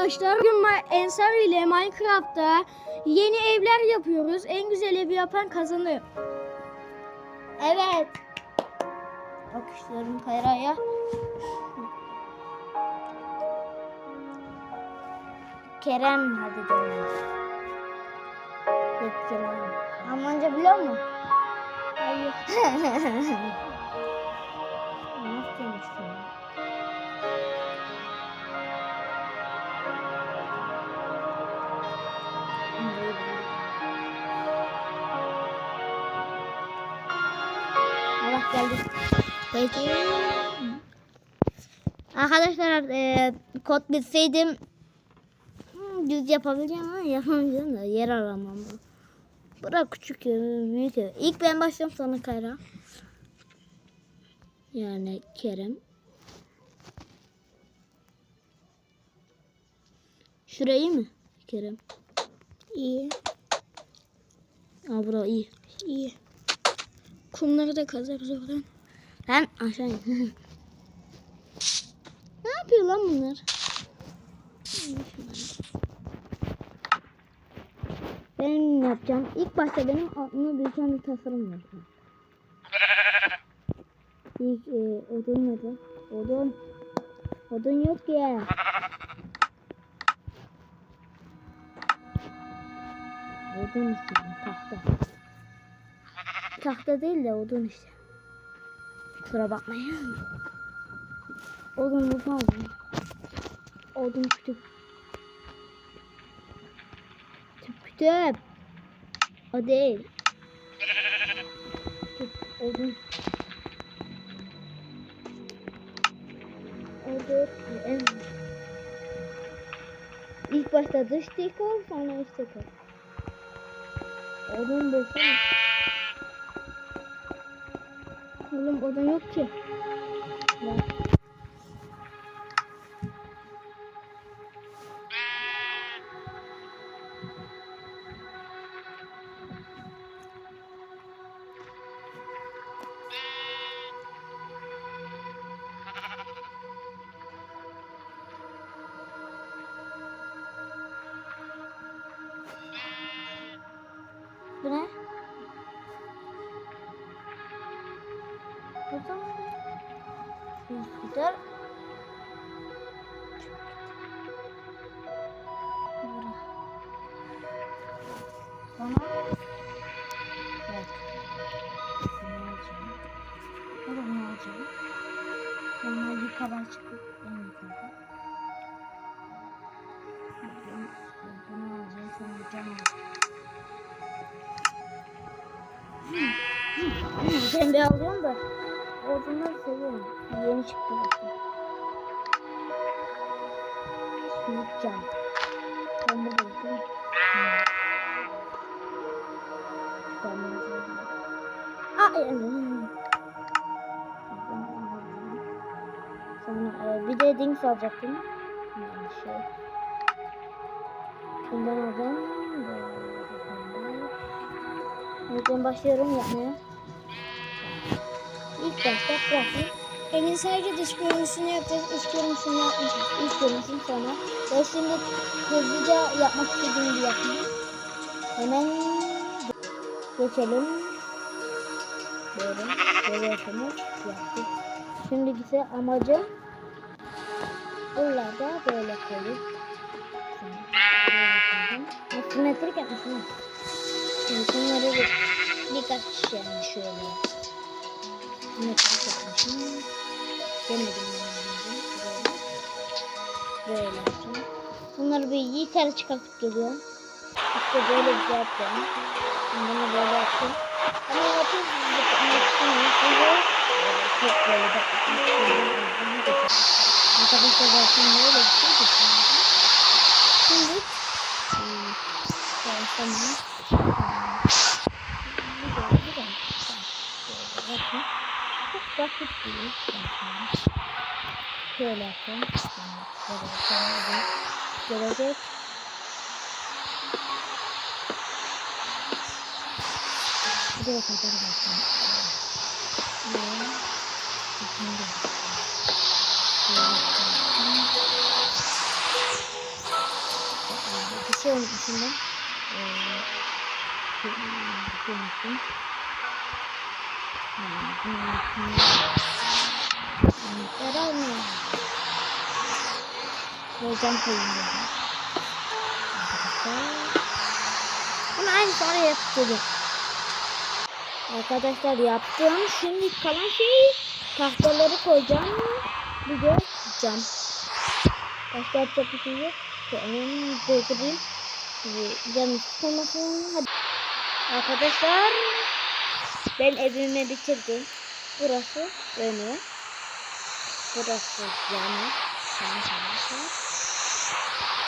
Arkadaşlar bugün Ensar ile Minecraft'ta yeni evler yapıyoruz. En güzel evi yapan kazanır. Evet. Bakışlarım kayraya. Kerem hadi dedim. Yok Kerem. Almanca biliyor musun? Hayır. Nasıl demiştin? Allah geldi. Peki. Arkadaşlar e, kod bilseydim hmm, düz yapabileceğim ama yapamayacağım da yer aramam. bu. Bura küçük ev, büyük ev. İlk ben başlıyorum sonra Kayra. Yani Kerem. Şurayı mı Kerem? İyi. Aa iyi. İyi. Kumları da kazarız oradan. Lan aşağı in. ne yapıyor lan bunlar? Benim yapacağım. İlk başta benim aklımda bir tane tasarım var. İlk e, odun nerede? Odun. Odun yok ya. Odun istedim. Tahta. Tahta değil de odun işte. Kusura bakmayın. Odun bu lazım. Odun kütüp. Kütüp kütüp. O değil. Kütüp odun. Odun. En. İlk başta dış dekor sonra iç dekor. Odun bulsana. Oğlum odun yok ki. Bak. Bura. Bana. Evet. Bu da bunu alacağım. Sonra yukarıdan çıkıp en yukarıda. Bunu bunu alacağım. Sonra alacağım. Ben de alıyorum da odunları seviyorum. Yeni çıktı bakın. Ben de buldum. E, e, Sonra e, bir de dings alacaktım. Yani şey. Bundan aldım. Ben başlıyorum yapmaya. İlk başta grafik. Evin sadece dış görünüşünü yapacağız. İç görünüşünü yapmayacağız. İç görünüşünü sonra. Ve şimdi hızlıca yapmak istediğim bir yapayım. Hemen geçelim. Böyle. Böyle yapalım. Yaptık. Şimdi ise amacım buralarda böyle koyup simetrik yapmışım. Şimdi bunları bir, birkaç yani şöyle simetrik yapmışım. Demedim yani. Böyle. Böyle yapacağım. Bunları bir yukarı çıkartıp geliyorum. İşte böyle şey yapacağım. Bunu böyle yaptım. Ama yapayım yapmak istemiyorum. Çünkü çok böyle de Arkadaşlar zaten böyle bir şey düşünüyorum. Şimdi tamam. Bakın. Çok basit değil. Şöyle yapalım. Şöyle. Gelecek. Bakalım. Hadi bakalım. Şimdi. Böyle yapalım. şey unutmuşum ben. Ee, şey koyayım dedim. Arkadaşlar. Bunu aynı sonra yaptım. Arkadaşlar yaptım. Şimdi kalan şey tahtaları koyacağım. Bir de cam. Başka yapacak bir şey yok. Doldurayım. Şimdi Cam sıkılmasın. Hadi. Arkadaşlar ben evimi bitirdim. Burası önü. Burası yanı.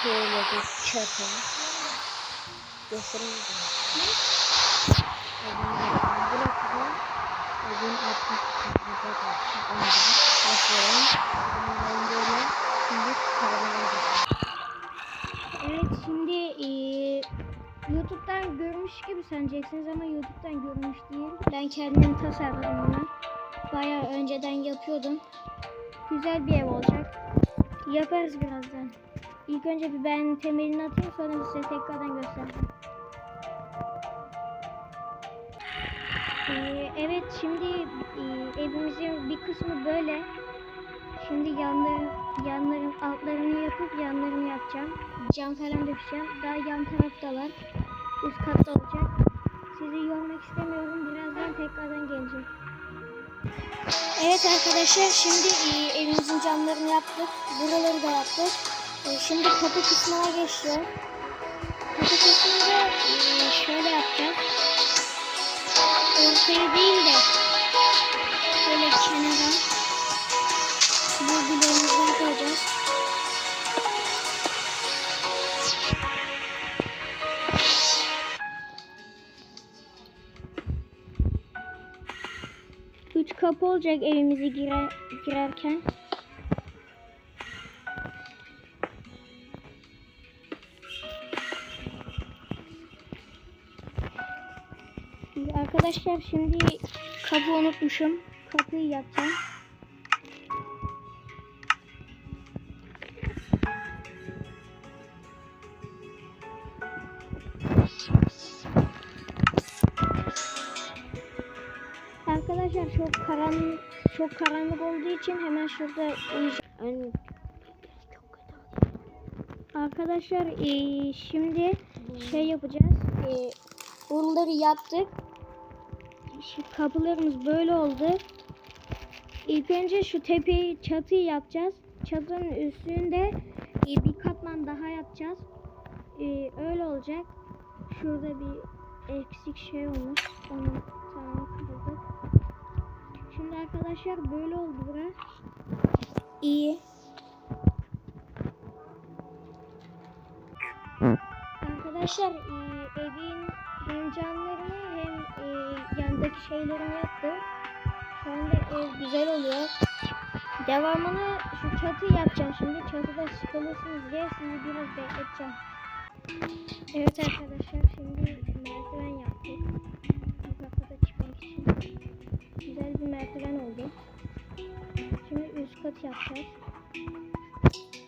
Şöyle bir çatı. Göstereyim. Burası da evin arka saneceksiniz ama YouTube'dan görmüş değil. Ben kendim tasarladım onu. Bayağı önceden yapıyordum. Güzel bir ev olacak. Yaparız birazdan. İlk önce bir ben temelini atayım sonra size tekrardan göstereceğim. Ee, evet şimdi e, evimizin bir kısmı böyle. Şimdi yanların, yanların altlarını yapıp yanlarını yapacağım. Cam falan dökeceğim. Daha yan taraftalar. Üst katta olacak. Sizi yormak istemiyorum. Birazdan tekrardan geleceğim. Evet arkadaşlar şimdi e, evimizin camlarını yaptık. Buraları da yaptık. E, şimdi kapı kısmına geçiyor. Kapı kısmında e, şöyle yapacağız. Ortaya değil de şöyle kenara bu bloğumuzdan koyacağız. Kapı olacak evimize girer, girerken. Arkadaşlar şimdi kapı unutmuşum. Kapıyı yapacağım. Arkadaşlar çok karanlık çok karanlık olduğu için hemen şurada. Arkadaşlar eee, şimdi şey yapacağız. Eee buraları yaptık. Şu kapılarımız böyle oldu. İlk önce şu tepeyi çatıyı yapacağız. Çatının üstünde eee, bir katman daha yapacağız. Eee, öyle olacak. Şurada bir eksik şey olmuş. Onu. Şimdi arkadaşlar böyle oldu bura. İyi. Arkadaşlar e, evin hem camlarını hem e, yandaki şeylerini yaptım. Şu anda ev güzel oluyor. Devamını şu çatı yapacağım şimdi. Çatıda sıkılırsınız diye sizi biraz bekleteceğim. Evet arkadaşlar şimdi merdiven yaptık. Yukarıda çıkmak için. Güzel bir merdiven oldu. Şimdi üst kat yapacağız.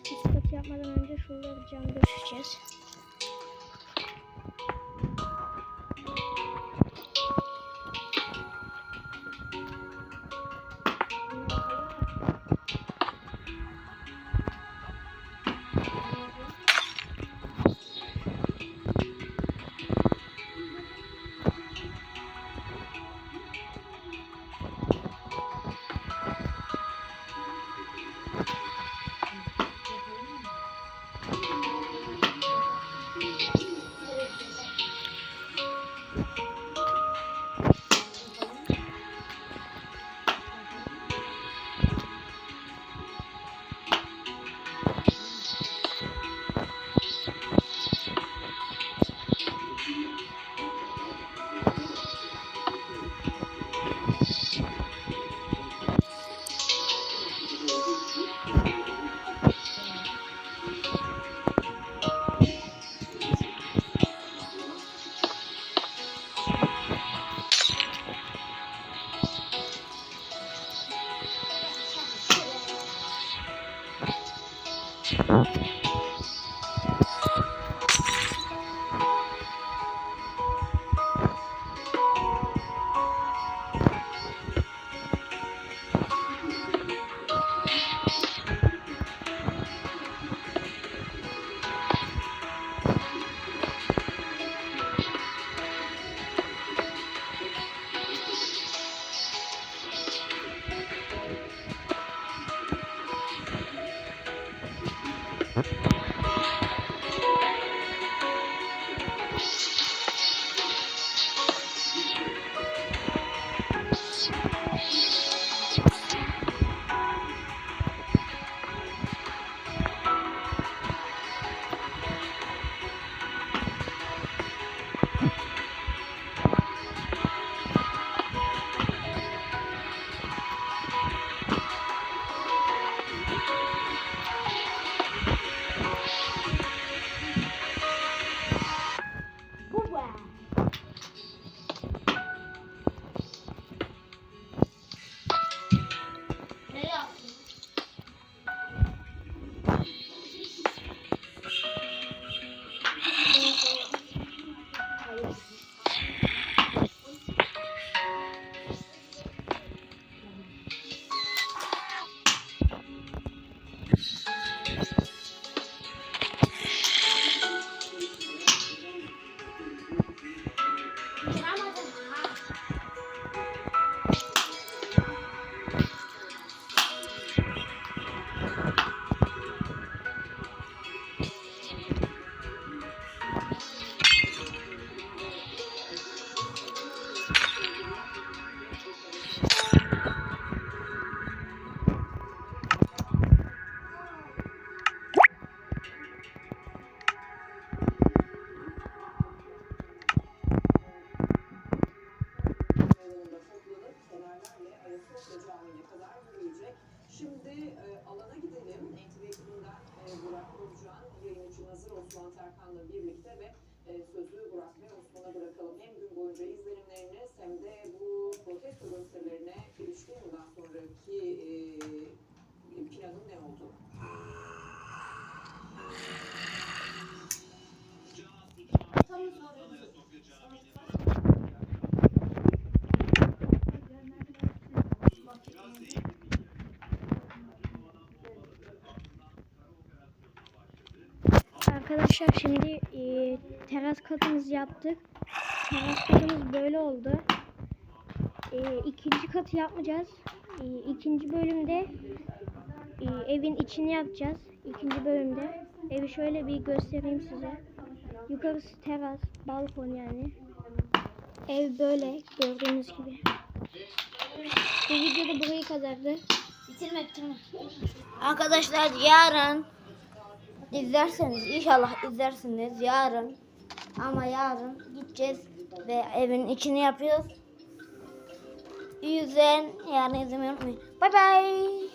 Üst kat yapmadan önce şuraları cam döşeceğiz. Birlikte ve e, sözü Burak ve Osman'a bırakalım. Hem gün boyunca izlenimleriniz hem de bu protesto gösterilerine ilişkin bundan sonraki e, planın ne oldu? Arkadaşlar şimdi e, teras katımızı yaptık. Teras katımız böyle oldu. E, ikinci katı yapmayacağız. E, ikinci bölümde e, evin içini yapacağız. İkinci bölümde. Evi şöyle bir göstereyim size. Yukarısı teras, balkon yani. Ev böyle gördüğünüz gibi. Bu videoda burayı kadardı. Bitirme bitirme. Arkadaşlar yarın izlerseniz inşallah izlersiniz yarın ama yarın gideceğiz ve evin içini yapıyoruz. O yüzden yarın izlemeyi unutmayın. Bay bay.